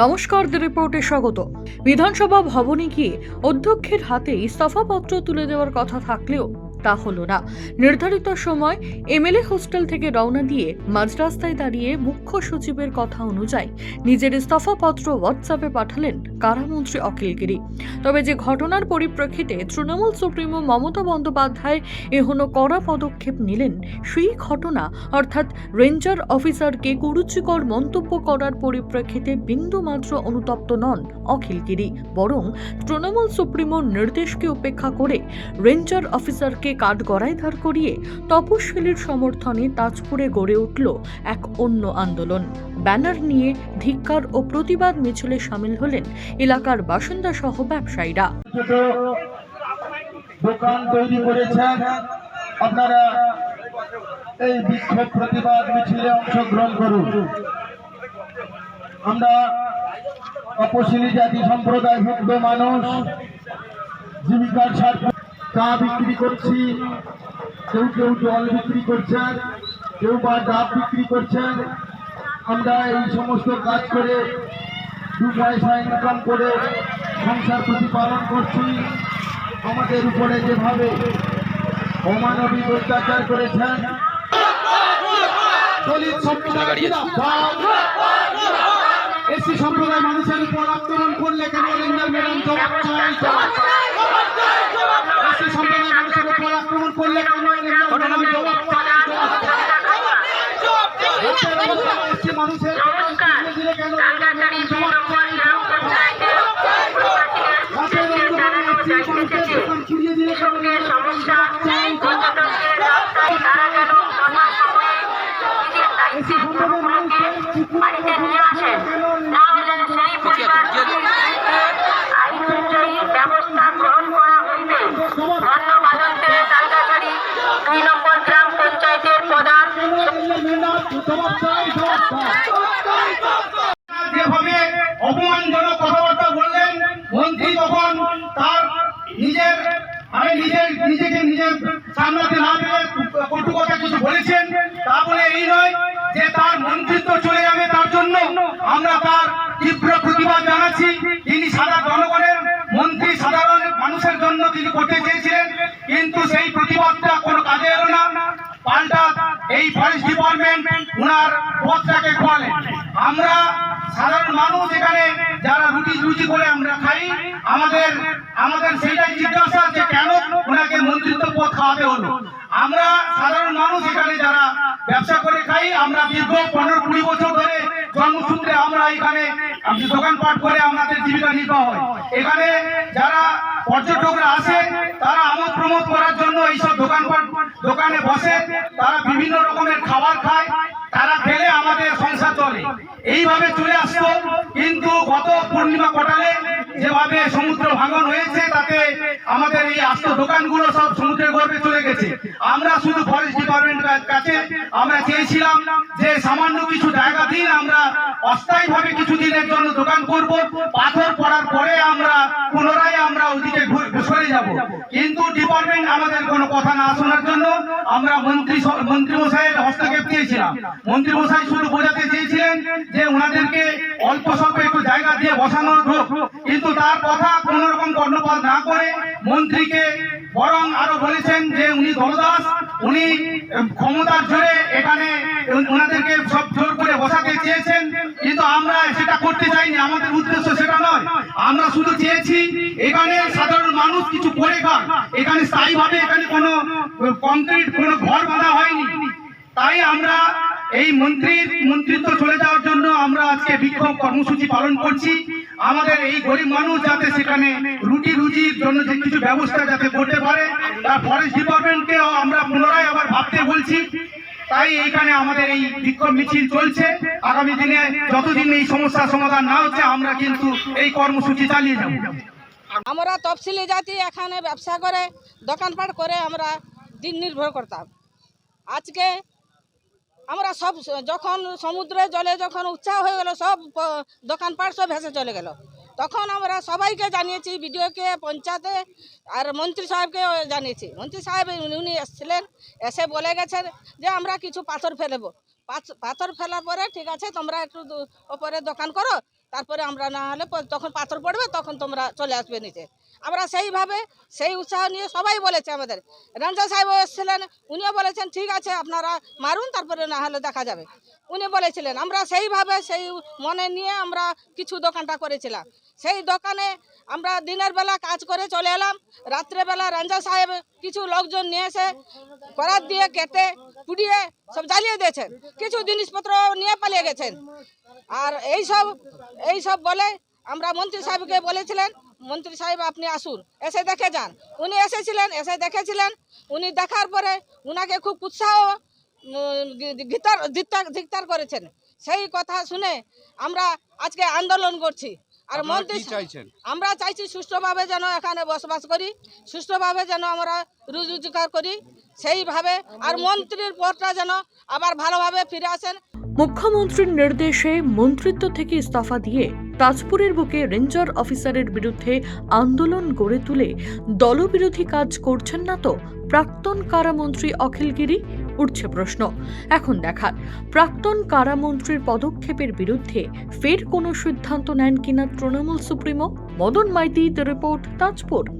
নমস্কার দ্য রিপোর্টে স্বাগত। বিধানসভা ভবনে গিয়ে অধ্যক্ষের হাতে ইস্তফাপত্র তুলে দেওয়ার কথা থাকলেও তা হলো না। নির্ধারিত সময় এমএলএ হোস্টেল থেকে রওনা দিয়ে মাঝ রাস্তায় দাঁড়িয়ে মুখ্য সচিবের কথা অনুযায়ী নিজের ইস্তফাপত্র হোয়াটসঅ্যাপে পাঠালেন কারামন্ত্রী অখিলগিরি। তবে যে ঘটনার পরিপ্রেক্ষিতে তৃণমূল সুপ্রিমো মমতা বন্দ্যোপাধ্যায় এহনো কড়া পদক্ষেপ নিলেন, সেই ঘটনা, অর্থাৎ রেঞ্জার অফিসারকে কুরুচিকর মন্তব্য করার পরিপ্রেক্ষিতে বিন্দুমাত্র অনুতপ্ত নন অখিলগিরি, বরং তৃণমূল সুপ্রিমোর নির্দেশকে উপেক্ষা করে রেঞ্জার অফিসারকে কাঠগড়ায় দাঁড় করিয়ে তপশিলির সমর্থনে তাজপুরে গড়ে উঠল এক অন্য আন্দোলন। ব্যানার নিয়ে ধিক্কার ও প্রতিবাদ মিছিলে সামিল হলেন এলাকার বাসিন্দা সহ ব্যবসায়ীরা। দোকান তৈরি করেছেন। আপনারা এই বিক্ষোভ প্রতিবাদ মিছিলে অংশগ্রহণ করুন। আমরা তপশিলি জাতি সম্প্রদায়ভুক্ত মানুষ জীবিকার স্বার্থে চা বিক্রি করছি। কেউ কেউ জল বিক্রি করছেন, কেউ বা ডাব বিক্রি করছেন। আমরা এই সমস্ত কাজ করে দু পয়সা ইনকাম করে সংসার প্রতিপালন করছি। আমাদের উপরে যেভাবে অমানবিক অত্যাচার করেছেন, দলিত সম্প্রদায় এসি সম্প্রদায় মানুষের উপর আক্রমণ করলে কেন ম্যাডাম জবাব চাই এসি সম্প্রদায় মানুষের উপর আক্রমণ করলে কেন রেঞ্জার ম্যাডাম জবাব চাই এসি মানুষের দিলে কেন রেঞ্জার ম্যাডাম জবাব চাই রাতের অন্ধকারে এসি মানুষের দোকান ছড়িয়ে দিলে কেন রেঞ্জার ম্যাডাম জবাব চাই এসি সম্প্রদায় মানুষের বাড়িতে নিয়ে আসেন তাহলে সেই পরিবারকে আইন অনুযায়ী ব্যবস্থা গ্রহণ করা হইবে ধন্যবাদকে তালিকাকারী দুই নম্বর গ্রাম পঞ্চায়েতের প্রধান কথাবার্তা বললেন, মন্ত্রী তখন তার নিজের আমি নিজের, নিজেকে নিজের সামলাতে না পেরে কটু কথা কিছু বলেছেন। তা এই নয় যে তার মন্ত্রিত্ব চলে যাবে তার জন্য। আমরা তার তীব্র প্রতিবাদ জানাচ্ছি। তিনি সারা জনগণের মন্ত্রী, সাধারণ মানুষের জন্য তিনি করতে চেয়েছিলেন। কিন্তু মানুষ এখানে যারা রুটি রুটি করে আমরা খাই, আমাদের আমাদের সেইটাই জিজ্ঞাসা যে কেন ওনাকে মন্ত্রিত্ব পদ খাওয়াতে হলো? আমরা সাধারণ মানুষ এখানে যারা ব্যবসা করে খাই, আমরা দীর্ঘ পনেরো কুড়ি বছর ধরে জন্মসূত্রে আমরা এখানে দোকানপাট করে আমাদের জীবিকা নির্বাহ হয়। এখানে যারা পর্যটকরা আসে, তারা আমোদ প্রমোদ করার জন্য এইসব দোকানপাট দোকানে বসে, তারা বিভিন্ন রকমের খাবার খায়। তারা খেলে আমাদের সংসার চলে। এইভাবে চলে আসতো। কিন্তু গত পূর্ণিমা কটালে যেভাবে সমুদ্র ভাঙন হয়েছে, তাতে আমাদের এই আস্ত দোকানগুলো সব সমুদ্রের গর্ভে চলে গেছে। আমরা শুধু ফরেস্ট ডিপার্টমেন্ট কাছে আমরা চেয়েছিলাম যে সামান্য কিছু জায়গা দিন, আমরা অস্থায়ীভাবে কিছুদিনের জন্য দোকান করব। পাথর পড়ার পরে আমরা পুনরায় আমরা ওদিকে সরে যাব। কিন্তু ডিপার্টমেন্ট আমাদের কোনো কথা না শোনার জন্য আমরা মন্ত্রী মন্ত্রী হস্তক্ষেপ চেয়েছিলাম। মন্ত্রী মশাই শুধু বোঝাতে চেয়েছিলেন যে ওনাদেরকে অল্প স্বল্প একটু জায়গা দিয়ে বসানোর হোক। কিন্তু তার কথা কোন রকম কর্ণপাত না করে মন্ত্রীকে বরং আরও বলেছেন যে উনি দলদাস, উনি ক্ষমতার জোরে এখানে ওনাদেরকে সব জোর করে বসাতে চেয়েছেন। কিন্তু আমরা সেটা করতে চাইনি, আমাদের উদ্দেশ্য সেটা নয়। আমরা শুধু চেয়েছি এখানে সাধারণ মানুষ কিছু করে খান এখানে স্থায়ীভাবে এখানে কোনো কংক্রিট কোনো ঘর বাঁধা হয়নি। তাই আমরা এই মন্ত্রীর মন্ত্রিত্ব চলে যাওয়ার জন্য আমরা আজকে বিক্ষোভ কর্মসূচি পালন করছি। আমাদের এই গরিব মানুষ যাতে সেখানে রুটি রুজির জন্য যে কিছু ব্যবস্থা যাতে করতে পারে তার ফরেস্ট ডিপার্টমেন্টকেও আমরা পুনরায় আবার ভাবতে বলছি। তাই এইখানে আমাদের এই বিক্ষোভ মিছিল চলছে। আগামী দিনে যতদিন এই সমস্যার সমাধান না হচ্ছে, আমরা কিন্তু এই কর্মসূচি চালিয়ে যাব। আমরা তফসিলি জাতি, এখানে ব্যবসা করে, দোকানপাট করে আমরা দিন নির্ভর করতাম। আজকে আমরা সব, যখন সমুদ্রে জলে যখন উচ্চা হয়ে গেল, সব দোকানপাট সব ভেসে চলে গেল। তখন আমরা সবাইকে জানিয়েছি, বিডিওকে, পঞ্চায়েতে, আর মন্ত্রী সাহেবকে জানিয়েছি। মন্ত্রী সাহেব উনি এসেছিলেন, এসে বলে গেছেন যে, আমরা কিছু পাথর ফেলব পাথ- পাথর ফেলার পরে, ঠিক আছে, তোমরা একটু ওপরে দোকান করো, তারপরে আমরা না হলে তখন পাথর পড়বে, তখন তোমরা চলে আসবে নিচে। আমরা সেইভাবে সেই উৎসাহ নিয়ে সবাই বলেছে আমাদের। রঞ্জন সাহেব এসেছিলেন, উনিও বলেছেন, ঠিক আছে, আপনারা মারুন, তারপরে না হলে দেখা যাবে। উনি বলেছিলেন, আমরা সেইভাবে সেই মনে নিয়ে আমরা কিছু দোকানটা করেছিলাম। সেই দোকানে আমরা দিনের বেলা কাজ করে চলে এলাম। রাত্রেবেলা রঞ্জন সাহেব কিছু লোকজন নিয়ে এসে করাত দিয়ে কেটে, পুড়িয়ে সব জ্বালিয়ে দিয়েছেন। কিছু জিনিসপত্র নিয়ে পালিয়ে গেছেন। আর এই সব এই সব বলে আমরা মন্ত্রী সাহেবকে বলেছিলেন মন্ত্রী সাহেব আপনি আসুন। এসে দেখে যান। উনি এসেছিলেন এসে দেখেছিলেন। উনি দেখার পরে উনাকে খুব উৎসাহ গীতার ধিক্কার করেছেন। সেই কথা শুনে আমরা আজকে আন্দোলন করছি। আর মন্ত্রী চাইছেন? আমরা চাইছি সুষ্ঠুভাবে যেন এখানে বসবাস করি সুষ্ঠুভাবে যেন আমরা রোজগার করি সেইভাবে আর মন্ত্রীর পদটা যেন আবার ভালোভাবে ফিরে আসেন। মুখ্যমন্ত্রীর নির্দেশে মন্ত্রিত্ব থেকে ইস্তফা দিয়ে তাজপুরের বুকে রেঞ্জার অফিসারের বিরুদ্ধে আন্দোলন গড়ে তুলে দলবিরোধী কাজ করছেন না তো প্রাক্তন কারামন্ত্রী অখিলগিরি উঠছে প্রশ্ন। এখন দেখার। প্রাক্তন কারামন্ত্রীর পদক্ষেপের বিরুদ্ধে ফের কোনো সিদ্ধান্ত নেন কিনা তৃণমূল সুপ্রিমো? মদন মাইতি রিপোর্ট তাজপুর।